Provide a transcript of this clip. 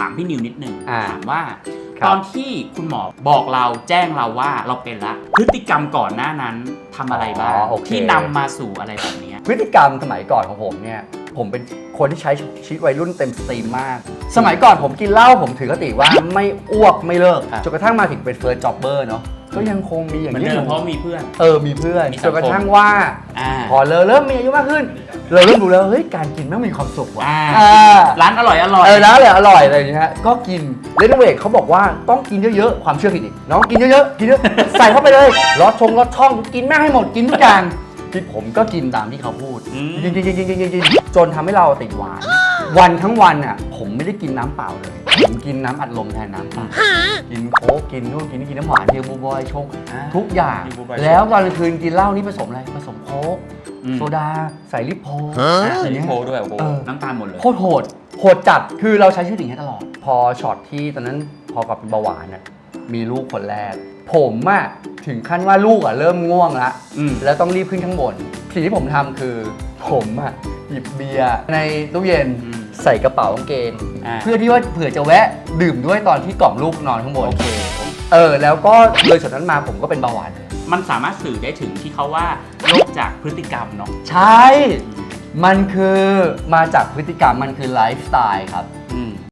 ถามพี่นิวนิดนึงอ่าถามว่า ครับ ตอนที่คุณหมอบอกเราแจ้งเราว่าเราเป็นละพฤติกรรมก่อนหน้านั้นทำอะไรบ้างอ๋อโอเค ที่นำมาสู่อะไรแบบเนี้ย พฤติกรรมสมัยก่อนของผมเนี่ย ผมเป็นคนที่ใช้ชีวิตวัยรุ่นเต็มสตรีมมาก สมัยก่อนผมกินเหล้าผมถือคติว่าไม่อ้วกไม่เลิก ครับ จนกระทั่งมาถึงเป็นเฟิร์สจ็อบเบอร์เนาะ ก็ยังคงมีอย่างเหมือนนี้เดิอมยู่เพราะมีเพื่อน เออมีเพื่อนมีจสังคม นกระทั่งว่าอ่า พอเราเริ่มมีอายุมากขึ้น เราเริ่มรู้แล้วเฮ้ยการกินแม่งมีความสุขว่ะอ่าอ่าร้านอร่อยอร่อย เออแล้วเลยอร่อยอะไรอย่างเงี้ยก็กินเลนเวกเขาบอกว่าต้องกินเยอะๆความเชื่อผิดอีกน้องกินเยอะๆกินเยอะ ใส่เข้าไปเลยรสชงรสช่องกินแม่งให้หมดกินทุกอย่างที่ผมก็กินตามที่เขาพูดอืม กินกินกินกินกินกินกินจนทำให้เราติดหวาน วันทั้งวันอะผมไม่ได้กินน้ำเปล่าเลยผมกินน้ำอัดลมแทนน้ำเปล่า กินโค้ก กินนู่นกินนี่กินน้ำหวานเฮลบูบอยชงอ่าทุกอย่างเฮลบูบอยแล้วตอนกลางคืนกินเหล้านี่ผสมอะไรผสมโค้กอืม โซดาใส่ลิปโพอ่าอใส่ย่างลิเงี้ยโพด้วยโอ้โหเออน้ำตาลหมดเลย โคตรโหดโหดจัดคือเราใช้ชีวิตอย่างนี้ยตลอด พอช็อตที่ตอนนั้นพอกลับเป็นเบาหวานน่ะมีลูกคนแรก ผมอะถึงขั้นว่าลูกอะเริ่มง่วงละ อืม แล้วต้องรีบขึ้นข้างบน สิ่งที่ผมทำคือ ผมอะหยิบเบียร์ในตู้เย็นอืมใส่กระเป๋ากางเกงอ่า เพื่อที่ว่าเผื่อจะแวะดื่มด้วยตอนที่กล่อมลูกนอนข้างบนโอเค เออแล้วก็เลยจากนั้นมาผมก็เป็นเบาหวานเลยมันสามารถสื่อได้ถึงที่เขาว่าโรคจากพฤติกรรมเนาะใช่ มันคือมาจากพฤติกรรมมันคือไลฟ์สไตล์ครับ อืม